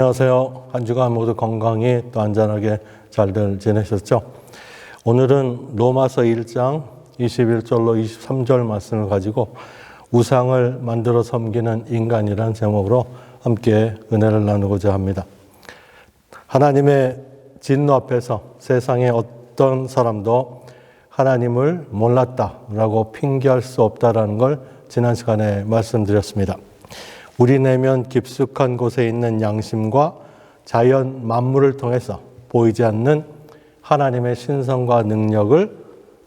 안녕하세요. 한 주간 모두 건강히 또 안전하게 잘들 지내셨죠? 오늘은 로마서 1장 21절로 23절 말씀을 가지고 우상을 만들어 섬기는 인간이란 제목으로 함께 은혜를 나누고자 합니다. 하나님의 진노 앞에서 세상의 어떤 사람도 하나님을 몰랐다라고 핑계할 수 없다라는 걸 지난 시간에 말씀드렸습니다. 우리 내면 깊숙한 곳에 있는 양심과 자연 만물을 통해서 보이지 않는 하나님의 신성과 능력을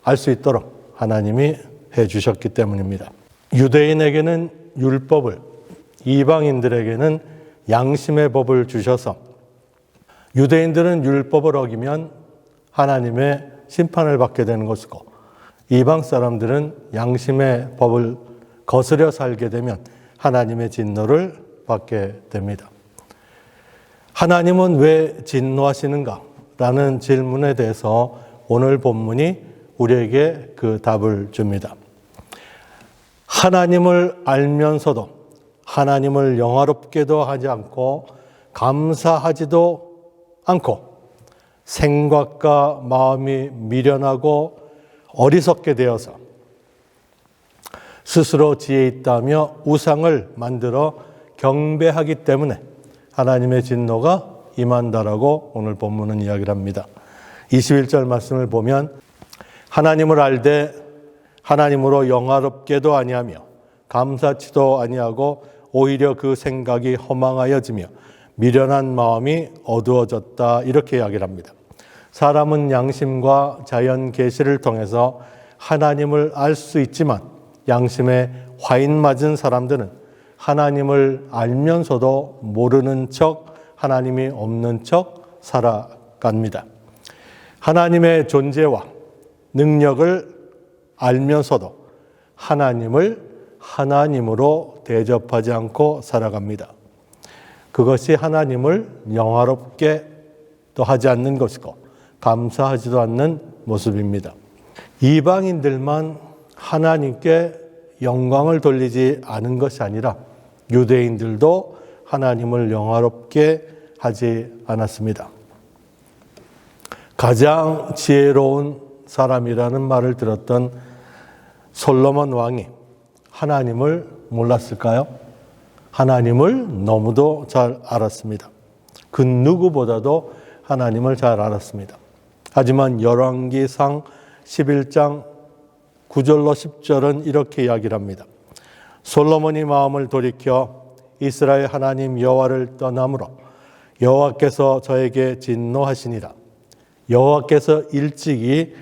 알 수 있도록 하나님이 해 주셨기 때문입니다. 유대인에게는 율법을, 이방인들에게는 양심의 법을 주셔서 유대인들은 율법을 어기면 하나님의 심판을 받게 되는 것이고 이방 사람들은 양심의 법을 거스려 살게 되면 하나님의 진노를 받게 됩니다. 하나님은 왜 진노하시는가? 라는 질문에 대해서 오늘 본문이 우리에게 그 답을 줍니다. 하나님을 알면서도 하나님을 영화롭게도 하지 않고 감사하지도 않고 생각과 마음이 미련하고 어리석게 되어서 스스로 지혜 있다며 우상을 만들어 경배하기 때문에 하나님의 진노가 임한다라고 오늘 본문은 이야기를 합니다. 21절 말씀을 보면 하나님을 알되 하나님으로 영화롭게도 아니하며 감사치도 아니하고 오히려 그 생각이 허망하여지며 미련한 마음이 어두워졌다 이렇게 이야기를 합니다. 사람은 양심과 자연 계시를 통해서 하나님을 알 수 있지만 양심에 화인 맞은 사람들은 하나님을 알면서도 모르는 척 하나님이 없는 척 살아갑니다. 하나님의 존재와 능력을 알면서도 하나님을 하나님으로 대접하지 않고 살아갑니다. 그것이 하나님을 영화롭게 또 하지 않는 것이고 감사하지도 않는 모습입니다. 이방인들만 하나님께 영광을 돌리지 않은 것이 아니라 유대인들도 하나님을 영화롭게 하지 않았습니다. 가장 지혜로운 사람이라는 말을 들었던 솔로몬 왕이 하나님을 몰랐을까요? 하나님을 너무도 잘 알았습니다. 그 누구보다도 하나님을 잘 알았습니다. 하지만 열왕기상 11장 9절로 10절은 이렇게 이야기를 합니다. 솔로몬이 마음을 돌이켜 이스라엘 하나님 여호와를 떠남으로 여호와께서 저에게 진노하시니라. 여호와께서 일찍이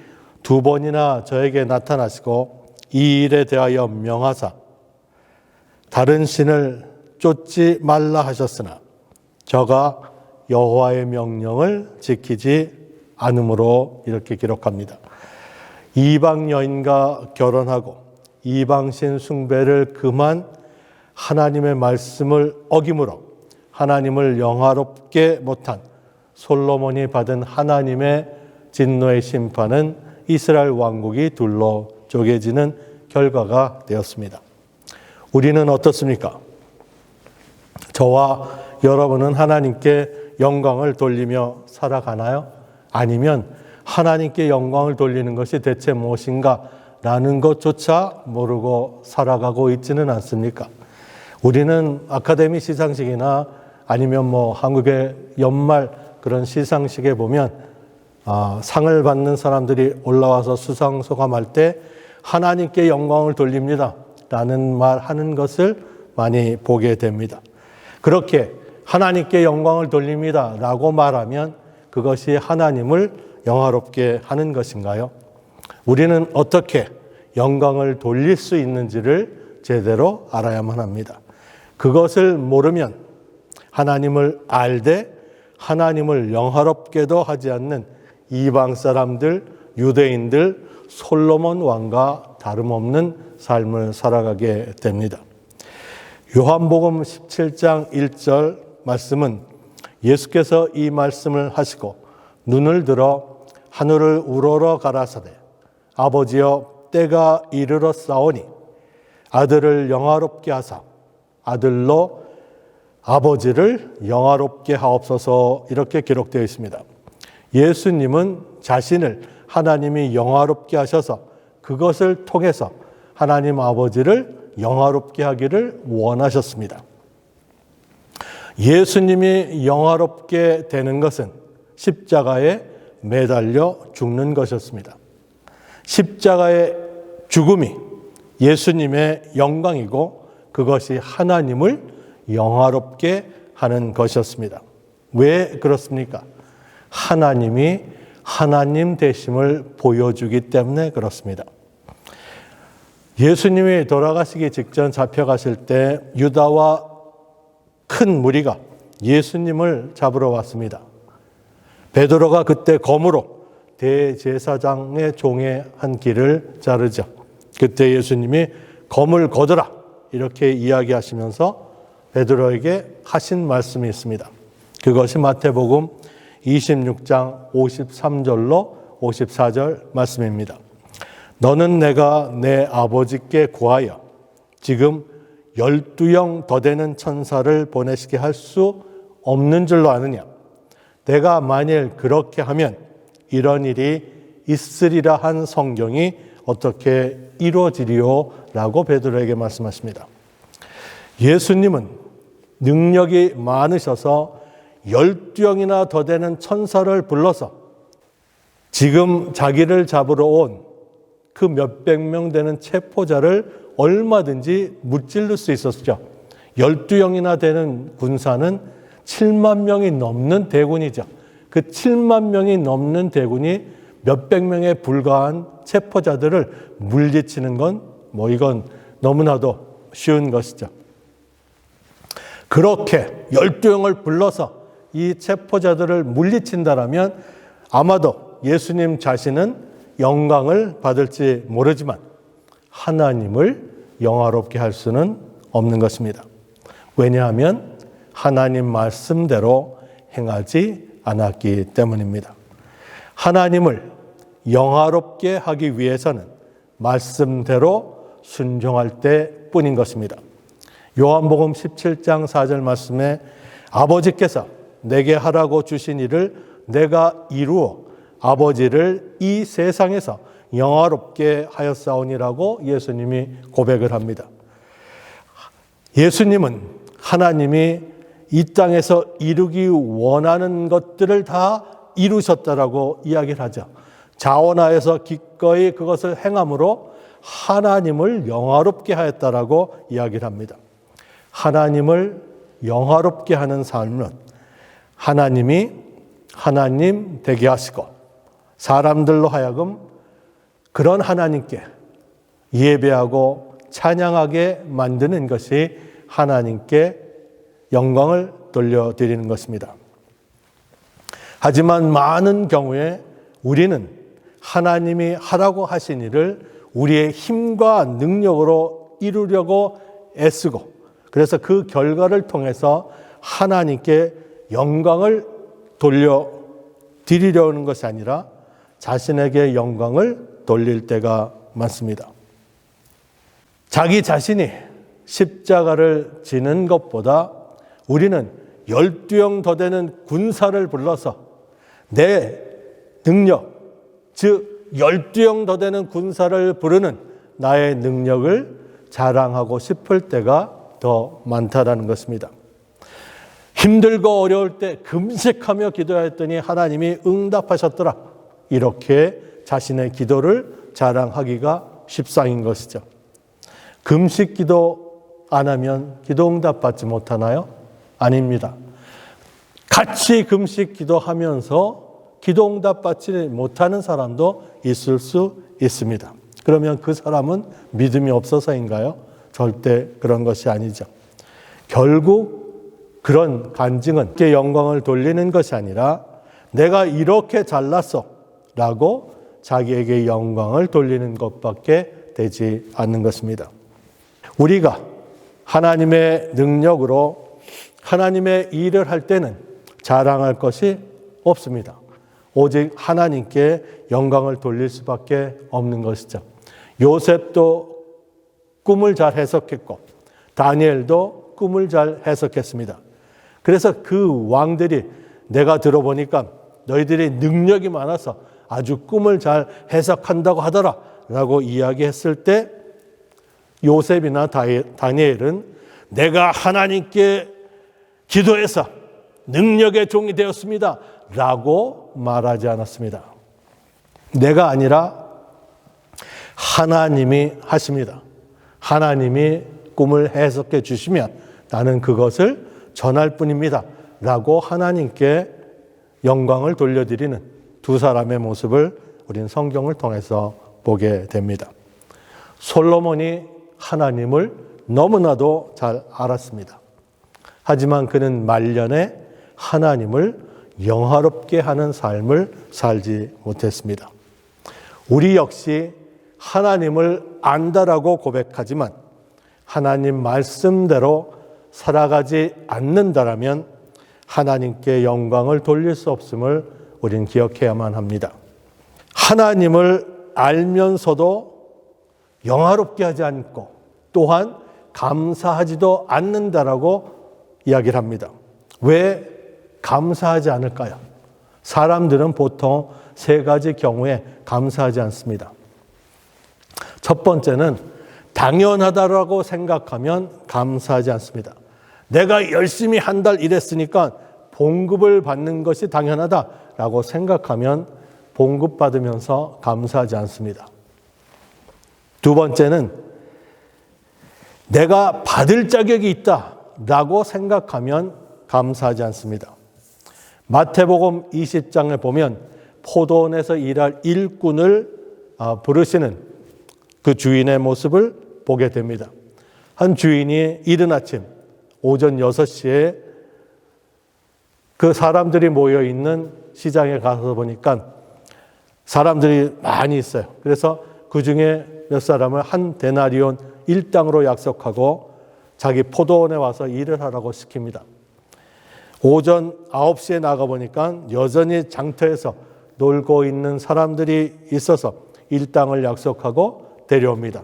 두 번이나 저에게 나타나시고 이 일에 대하여 명하사 다른 신을 쫓지 말라 하셨으나 저가 여호와의 명령을 지키지 않으므로 이렇게 기록합니다. 이방 여인과 결혼하고 이방신 숭배를 그만 하나님의 말씀을 어김으로 하나님을 영화롭게 못한 솔로몬이 받은 하나님의 진노의 심판은 이스라엘 왕국이 둘로 쪼개지는 결과가 되었습니다. 우리는 어떻습니까? 저와 여러분은 하나님께 영광을 돌리며 살아가나요? 아니면 하나님께 영광을 돌리는 것이 대체 무엇인가? 라는 것조차 모르고 살아가고 있지는 않습니까? 우리는 아카데미 시상식이나 아니면 뭐 한국의 연말 그런 시상식에 보면 아, 상을 받는 사람들이 올라와서 수상 소감할 때 하나님께 영광을 돌립니다. 라는 말 하는 것을 많이 보게 됩니다. 그렇게 하나님께 영광을 돌립니다. 라고 말하면 그것이 하나님을 영화롭게 하는 것인가요? 우리는 어떻게 영광을 돌릴 수 있는지를 제대로 알아야만 합니다. 그것을 모르면 하나님을 알되 하나님을 영화롭게도 하지 않는 이방 사람들, 유대인들, 솔로몬 왕과 다름없는 삶을 살아가게 됩니다. 요한복음 17장 1절 말씀은 예수께서 이 말씀을 하시고 눈을 들어 하늘을 우러러 가라사대 아버지여 때가 이르러 싸우니 아들을 영화롭게 하사 아들로 아버지를 영화롭게 하옵소서 이렇게 기록되어 있습니다. 예수님은 자신을 하나님이 영화롭게 하셔서 그것을 통해서 하나님 아버지를 영화롭게 하기를 원하셨습니다. 예수님이 영화롭게 되는 것은 십자가에 매달려 죽는 것이었습니다. 십자가의 죽음이 예수님의 영광이고 그것이 하나님을 영화롭게 하는 것이었습니다. 왜 그렇습니까? 하나님이 하나님 되심을 보여주기 때문에 그렇습니다. 예수님이 돌아가시기 직전 잡혀가실 때 유다와 큰 무리가 예수님을 잡으러 왔습니다. 베드로가 그때 검으로 대제사장의 종의 한 길을 자르죠. 그때 예수님이 검을 거두라 이렇게 이야기하시면서 베드로에게 하신 말씀이 있습니다. 그것이 마태복음 26장 53절로 54절 말씀입니다. 너는 내가 내 아버지께 구하여 지금 열두 영 더 되는 천사를 보내시게 할 수 없는 줄로 아느냐? 내가 만일 그렇게 하면 이런 일이 있으리라 한 성경이 어떻게 이루어지리요? 라고 베드로에게 말씀하십니다. 예수님은 능력이 많으셔서 열두 영이나 더 되는 천사를 불러서 지금 자기를 잡으러 온 그 몇백 명 되는 체포자를 얼마든지 무찔를 수 있었죠. 열두 영이나 되는 군사는 7만 명이 넘는 대군이죠. 그 7만 명이 넘는 대군이 몇백 명에 불과한 체포자들을 물리치는 건 뭐 이건 너무나도 쉬운 것이죠. 그렇게 열두 영을 불러서 이 체포자들을 물리친다라면 아마도 예수님 자신은 영광을 받을지 모르지만 하나님을 영화롭게 할 수는 없는 것입니다. 왜냐하면 하나님 말씀대로 행하지 않았기 때문입니다. 하나님을 영화롭게 하기 위해서는 말씀대로 순종할 때 뿐인 것입니다. 요한복음 17장 4절 말씀에 아버지께서 내게 하라고 주신 일을 내가 이루어 아버지를 이 세상에서 영화롭게 하였사오니라고 예수님이 고백을 합니다. 예수님은 하나님이 이 땅에서 이루기 원하는 것들을 다 이루셨다라고 이야기를 하죠. 자원하여서 기꺼이 그것을 행함으로 하나님을 영화롭게 하였다라고 이야기를 합니다. 하나님을 영화롭게 하는 삶은 하나님이 하나님 되게 하시고 사람들로 하여금 그런 하나님께 예배하고 찬양하게 만드는 것이 하나님께 영광을 돌려드리는 것입니다. 하지만 많은 경우에 우리는 하나님이 하라고 하신 일을 우리의 힘과 능력으로 이루려고 애쓰고 그래서 그 결과를 통해서 하나님께 영광을 돌려 드리려는 것이 아니라 자신에게 영광을 돌릴 때가 많습니다. 자기 자신이 십자가를 지는 것보다 우리는 열두 영더 되는 군사를 불러서 내 능력, 즉 열두 영더 되는 군사를 부르는 나의 능력을 자랑하고 싶을 때가 더 많다라는 것입니다. 힘들고 어려울 때 금식하며 기도했더니 하나님이 응답하셨더라. 이렇게 자신의 기도를 자랑하기가 십상인 것이죠. 금식 기도 안 하면 기도 응답 받지 못하나요? 아닙니다. 같이 금식 기도하면서 기도 응답 받지 못하는 사람도 있을 수 있습니다. 그러면 그 사람은 믿음이 없어서인가요? 절대 그런 것이 아니죠. 결국 그런 간증은 영광을 돌리는 것이 아니라 내가 이렇게 잘났어 라고 자기에게 영광을 돌리는 것밖에 되지 않는 것입니다. 우리가 하나님의 능력으로 하나님의 일을 할 때는 자랑할 것이 없습니다. 오직 하나님께 영광을 돌릴 수밖에 없는 것이죠. 요셉도 꿈을 잘 해석했고 다니엘도 꿈을 잘 해석했습니다. 그래서 그 왕들이 내가 들어보니까 너희들이 능력이 많아서 아주 꿈을 잘 해석한다고 하더라 라고 이야기했을 때 요셉이나 다니엘은 내가 하나님께 기도해서 능력의 종이 되었습니다 라고 말하지 않았습니다. 내가 아니라 하나님이 하십니다. 하나님이 꿈을 해석해 주시면 나는 그것을 전할 뿐입니다. 라고 하나님께 영광을 돌려드리는 두 사람의 모습을 우린 성경을 통해서 보게 됩니다. 솔로몬이 하나님을 너무나도 잘 알았습니다. 하지만 그는 말년에 하나님을 영화롭게 하는 삶을 살지 못했습니다. 우리 역시 하나님을 안다라고 고백하지만 하나님 말씀대로 살아가지 않는다라면 하나님께 영광을 돌릴 수 없음을 우린 기억해야만 합니다. 하나님을 알면서도 영화롭게 하지 않고 또한 감사하지도 않는다라고 이야기를 합니다. 왜 감사하지 않을까요? 사람들은 보통 세 가지 경우에 감사하지 않습니다. 첫 번째는 당연하다라고 생각하면 감사하지 않습니다. 내가 열심히 한 달 일했으니까 봉급을 받는 것이 당연하다라고 생각하면 봉급 받으면서 감사하지 않습니다. 두 번째는 내가 받을 자격이 있다 라고 생각하면 감사하지 않습니다. 마태복음 20장에 보면 포도원에서 일할 일꾼을 아, 부르시는 그 주인의 모습을 보게 됩니다. 한 주인이 이른 아침 오전 6시에 그 사람들이 모여 있는 시장에 가서 보니까 사람들이 많이 있어요. 그래서 그 중에 몇 사람을 한 데나리온 일당으로 약속하고 자기 포도원에 와서 일을 하라고 시킵니다. 오전 9시에 나가보니까 여전히 장터에서 놀고 있는 사람들이 있어서 일당을 약속하고 데려옵니다.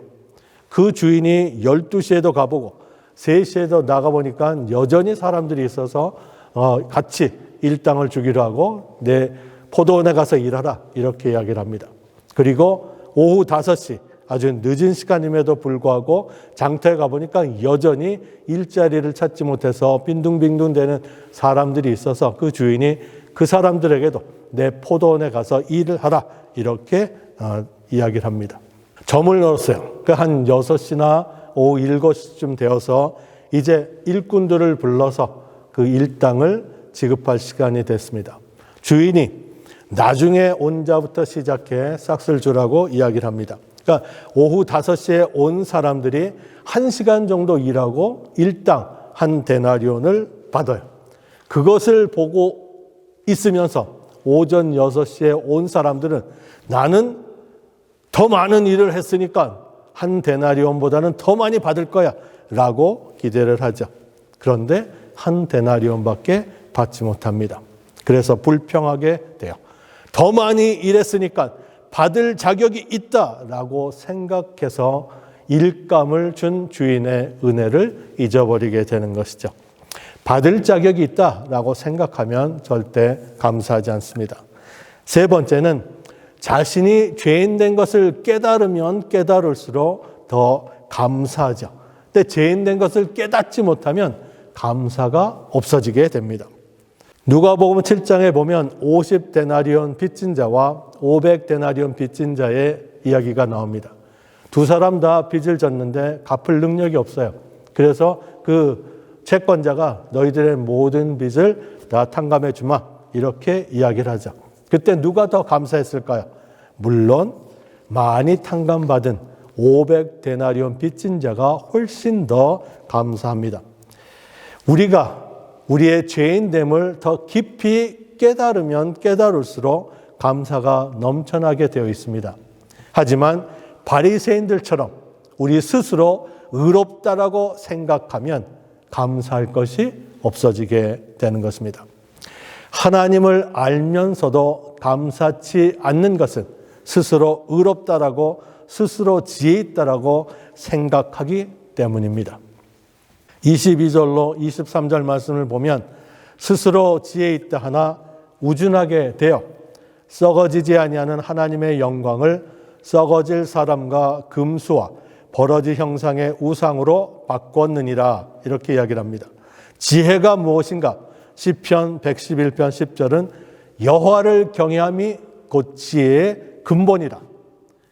그 주인이 12시에도 가보고 3시에도 나가보니까 여전히 사람들이 있어서 어, 같이 일당을 주기로 하고 내 포도원에 가서 일하라 이렇게 이야기를 합니다. 그리고 오후 5시 아주 늦은 시간임에도 불구하고 장터에 가보니까 여전히 일자리를 찾지 못해서 빈둥빈둥 되는 사람들이 있어서 그 주인이 그 사람들에게도 내 포도원에 가서 일을 하라 이렇게 어, 이야기를 합니다. 점을 넣었어요. 그 한 6시나 오후 7시쯤 되어서 이제 일꾼들을 불러서 그 일당을 지급할 시간이 됐습니다. 주인이 나중에 온 자부터 시작해 싹쓸 주라고 이야기를 합니다. 그러니까 오후 5시에 온 사람들이 1시간 정도 일하고 일당 한 데나리온을 받아요. 그것을 보고 있으면서 오전 6시에 온 사람들은 나는 더 많은 일을 했으니까 한 데나리온보다는 더 많이 받을 거야 라고 기대를 하죠. 그런데 한 데나리온밖에 받지 못합니다. 그래서 불평하게 돼요. 더 많이 일했으니까 받을 자격이 있다라고 생각해서 일감을 준 주인의 은혜를 잊어버리게 되는 것이죠. 받을 자격이 있다라고 생각하면 절대 감사하지 않습니다. 세 번째는 자신이 죄인 된 것을 깨달으면 깨달을수록 더 감사하죠. 근데 죄인 된 것을 깨닫지 못하면 감사가 없어지게 됩니다. 누가복음 7장에 보면 50 데나리온 빚진 자와 500데나리온 빚진 자의 이야기가 나옵니다. 두 사람 다 빚을 졌는데 갚을 능력이 없어요. 그래서 그 채권자가 너희들의 모든 빚을 다 탕감해 주마 이렇게 이야기를 하죠. 그때 누가 더 감사했을까요? 물론 많이 탕감받은 500데나리온 빚진 자가 훨씬 더 감사합니다. 우리가 우리의 죄인됨을 더 깊이 깨달으면 깨달을수록 감사가 넘쳐나게 되어 있습니다. 하지만 바리새인들처럼 우리 스스로 의롭다라고 생각하면 감사할 것이 없어지게 되는 것입니다. 하나님을 알면서도 감사치 않는 것은 스스로 의롭다라고 스스로 지혜 있다라고 생각하기 때문입니다. 22절로 23절 말씀을 보면 스스로 지혜 있다 하나 우준하게 되어 썩어지지 아니하는 하나님의 영광을 썩어질 사람과 금수와 버러지 형상의 우상으로 바꿨느니라 이렇게 이야기를 합니다. 지혜가 무엇인가? 시편 111편 10절은 여호와를 경외함이 곧 지혜의 근본이라.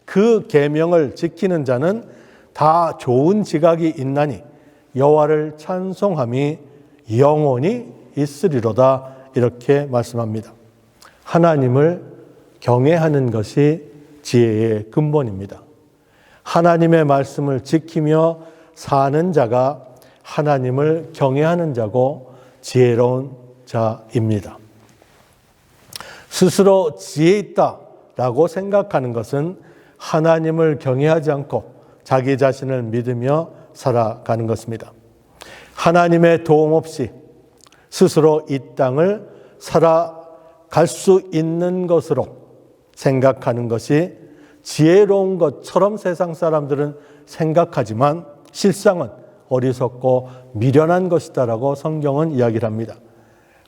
그 계명을 지키는 자는 다 좋은 지각이 있나니 여호와를 찬송함이 영원히 있으리로다 이렇게 말씀합니다. 하나님을 경외하는 것이 지혜의 근본입니다. 하나님의 말씀을 지키며 사는 자가 하나님을 경외하는 자고 지혜로운 자입니다. 스스로 지혜 있다라고 생각하는 것은 하나님을 경외하지 않고 자기 자신을 믿으며 살아가는 것입니다. 하나님의 도움 없이 스스로 이 땅을 살아 갈 수 있는 것으로 생각하는 것이 지혜로운 것처럼 세상 사람들은 생각하지만 실상은 어리석고 미련한 것이다라고 성경은 이야기를 합니다.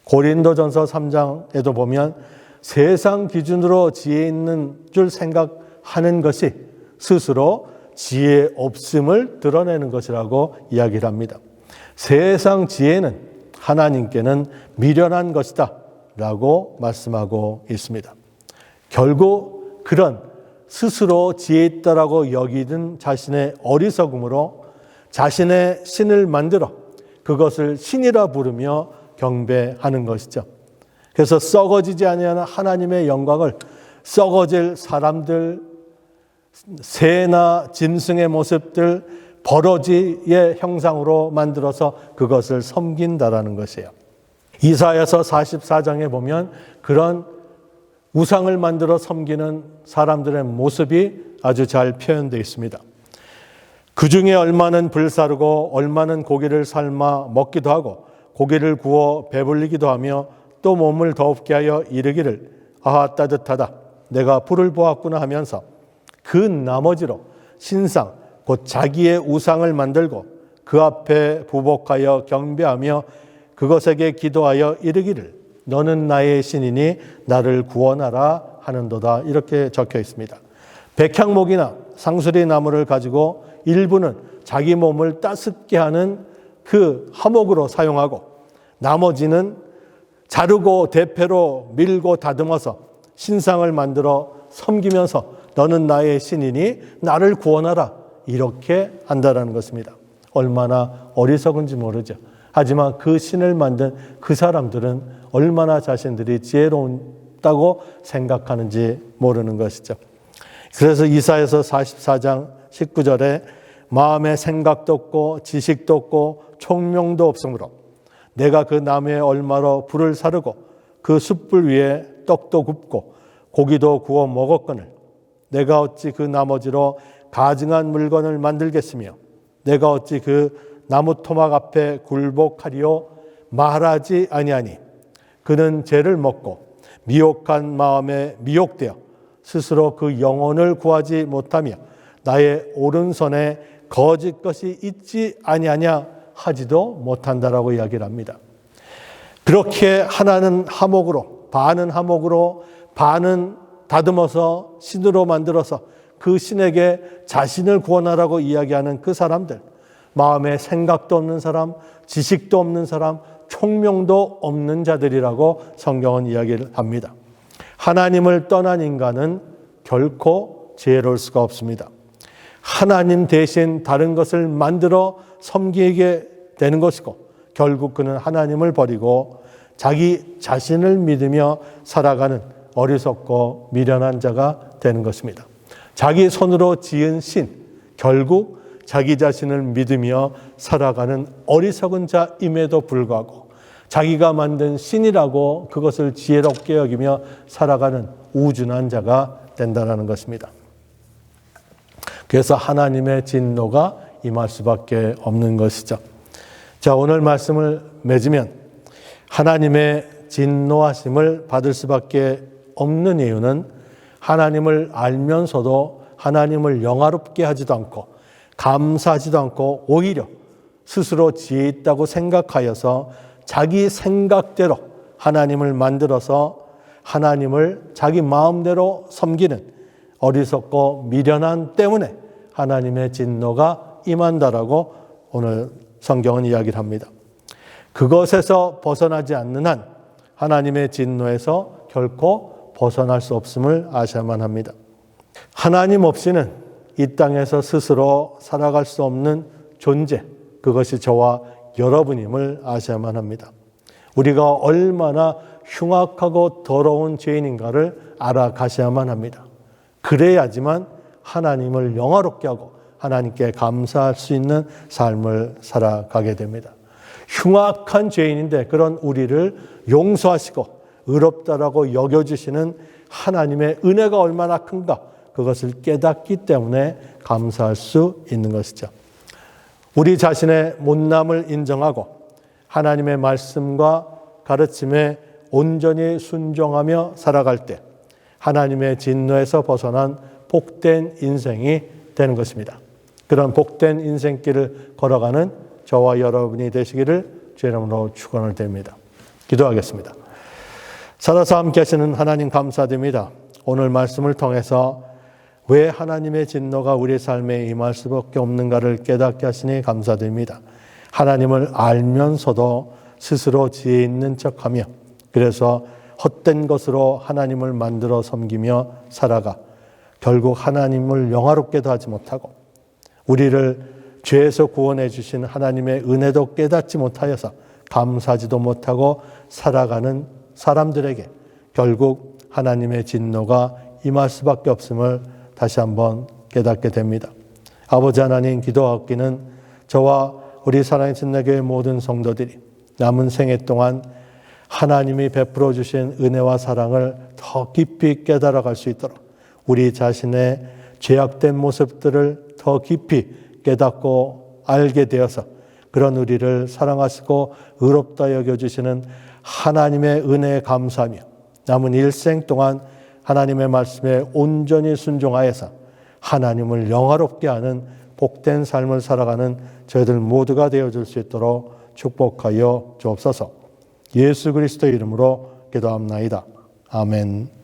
고린도전서 3장에도 보면 세상 기준으로 지혜 있는 줄 생각하는 것이 스스로 지혜 없음을 드러내는 것이라고 이야기를 합니다. 세상 지혜는 하나님께는 미련한 것이다 라고 말씀하고 있습니다. 결국 그런 스스로 지혜 있다라고 여기는 자신의 어리석음으로 자신의 신을 만들어 그것을 신이라 부르며 경배하는 것이죠. 그래서 썩어지지 아니하는 하나님의 영광을 썩어질 사람들, 새나 짐승의 모습들, 버러지의 형상으로 만들어서 그것을 섬긴다라는 것이에요. 이사야서 44장에 보면 그런 우상을 만들어 섬기는 사람들의 모습이 아주 잘 표현되어 있습니다. 그 중에 얼마는 불사르고 얼마는 고기를 삶아 먹기도 하고 고기를 구워 배불리기도 하며 또 몸을 더웁게 하여 이르기를 아하 따뜻하다 내가 불을 보았구나 하면서 그 나머지로 신상 곧 자기의 우상을 만들고 그 앞에 부복하여 경배하며 그것에게 기도하여 이르기를 너는 나의 신이니 나를 구원하라 하는도다 이렇게 적혀 있습니다. 백향목이나 상수리 나무를 가지고 일부는 자기 몸을 따숩게 하는 그 화목으로 사용하고 나머지는 자르고 대패로 밀고 다듬어서 신상을 만들어 섬기면서 너는 나의 신이니 나를 구원하라 이렇게 한다라는 것입니다. 얼마나 어리석은지 모르죠. 하지만 그 신을 만든 그 사람들은 얼마나 자신들이 지혜로웠다고 생각하는지 모르는 것이죠. 그래서 이사에서 44장 19절에 마음에 생각도 없고 지식도 없고 총명도 없으므로 내가 그 나무에 얼마로 불을 사르고 그 숯불 위에 떡도 굽고 고기도 구워 먹었거늘 내가 어찌 그 나머지로 가증한 물건을 만들겠으며 내가 어찌 그 나무 토막 앞에 굴복하리요 말하지 아니하니 그는 죄를 먹고 미혹한 마음에 미혹되어 스스로 그 영혼을 구하지 못하며 나의 오른손에 거짓 것이 있지 아니하냐 하지도 못한다라고 이야기를 합니다. 그렇게 하나는 하목으로 반은 하목으로 반은 다듬어서 신으로 만들어서 그 신에게 자신을 구원하라고 이야기하는 그 사람들 마음에 생각도 없는 사람, 지식도 없는 사람, 총명도 없는 자들이라고 성경은 이야기를 합니다. 하나님을 떠난 인간은 결코 지혜로울 수가 없습니다. 하나님 대신 다른 것을 만들어 섬기게 되는 것이고 결국 그는 하나님을 버리고 자기 자신을 믿으며 살아가는 어리석고 미련한 자가 되는 것입니다. 자기 손으로 지은 신, 결국 자기 자신을 믿으며 살아가는 어리석은 자임에도 불구하고 자기가 만든 신이라고 그것을 지혜롭게 여기며 살아가는 우준한 자가 된다는 것입니다. 그래서 하나님의 진노가 임할 수밖에 없는 것이죠. 자, 오늘 말씀을 맺으면 하나님의 진노하심을 받을 수밖에 없는 이유는 하나님을 알면서도 하나님을 영화롭게 하지도 않고 감사하지도 않고 오히려 스스로 지혜 있다고 생각하여서 자기 생각대로 하나님을 만들어서 하나님을 자기 마음대로 섬기는 어리석고 미련한 때문에 하나님의 진노가 임한다라고 오늘 성경은 이야기를 합니다. 그것에서 벗어나지 않는 한 하나님의 진노에서 결코 벗어날 수 없음을 아셔야만 합니다. 하나님 없이는 이 땅에서 스스로 살아갈 수 없는 존재, 그것이 저와 여러분임을 아셔야만 합니다. 우리가 얼마나 흉악하고 더러운 죄인인가를 알아가셔야만 합니다. 그래야지만 하나님을 영화롭게 하고 하나님께 감사할 수 있는 삶을 살아가게 됩니다. 흉악한 죄인인데 그런 우리를 용서하시고 의롭다라고 여겨주시는 하나님의 은혜가 얼마나 큰가 그것을 깨닫기 때문에 감사할 수 있는 것이죠. 우리 자신의 못남을 인정하고 하나님의 말씀과 가르침에 온전히 순종하며 살아갈 때 하나님의 진노에서 벗어난 복된 인생이 되는 것입니다. 그런 복된 인생길을 걸어가는 저와 여러분이 되시기를 주의 이름으로 축원을 드립니다. 기도하겠습니다. 살아서 함께 하시는 하나님 감사드립니다. 오늘 말씀을 통해서 왜 하나님의 진노가 우리 삶에 임할 수밖에 없는가를 깨닫게 하시니 감사드립니다. 하나님을 알면서도 스스로 지혜 있는 척 하며 그래서 헛된 것으로 하나님을 만들어 섬기며 살아가 결국 하나님을 영화롭게도 하지 못하고 우리를 죄에서 구원해 주신 하나님의 은혜도 깨닫지 못하여서 감사하지도 못하고 살아가는 사람들에게 결국 하나님의 진노가 임할 수밖에 없음을 다시 한번 깨닫게 됩니다. 아버지 하나님 기도하기는 저와 우리 사랑의 진나교회 모든 성도들이 남은 생애 동안 하나님이 베풀어 주신 은혜와 사랑을 더 깊이 깨달아 갈 수 있도록 우리 자신의 죄악된 모습들을 더 깊이 깨닫고 알게 되어서 그런 우리를 사랑하시고 의롭다 여겨주시는 하나님의 은혜에 감사하며 남은 일생 동안 하나님의 말씀에 온전히 순종하여서 하나님을 영화롭게 하는 복된 삶을 살아가는 저희들 모두가 되어줄 수 있도록 축복하여 주옵소서. 예수 그리스도 이름으로 기도합나이다. 아멘.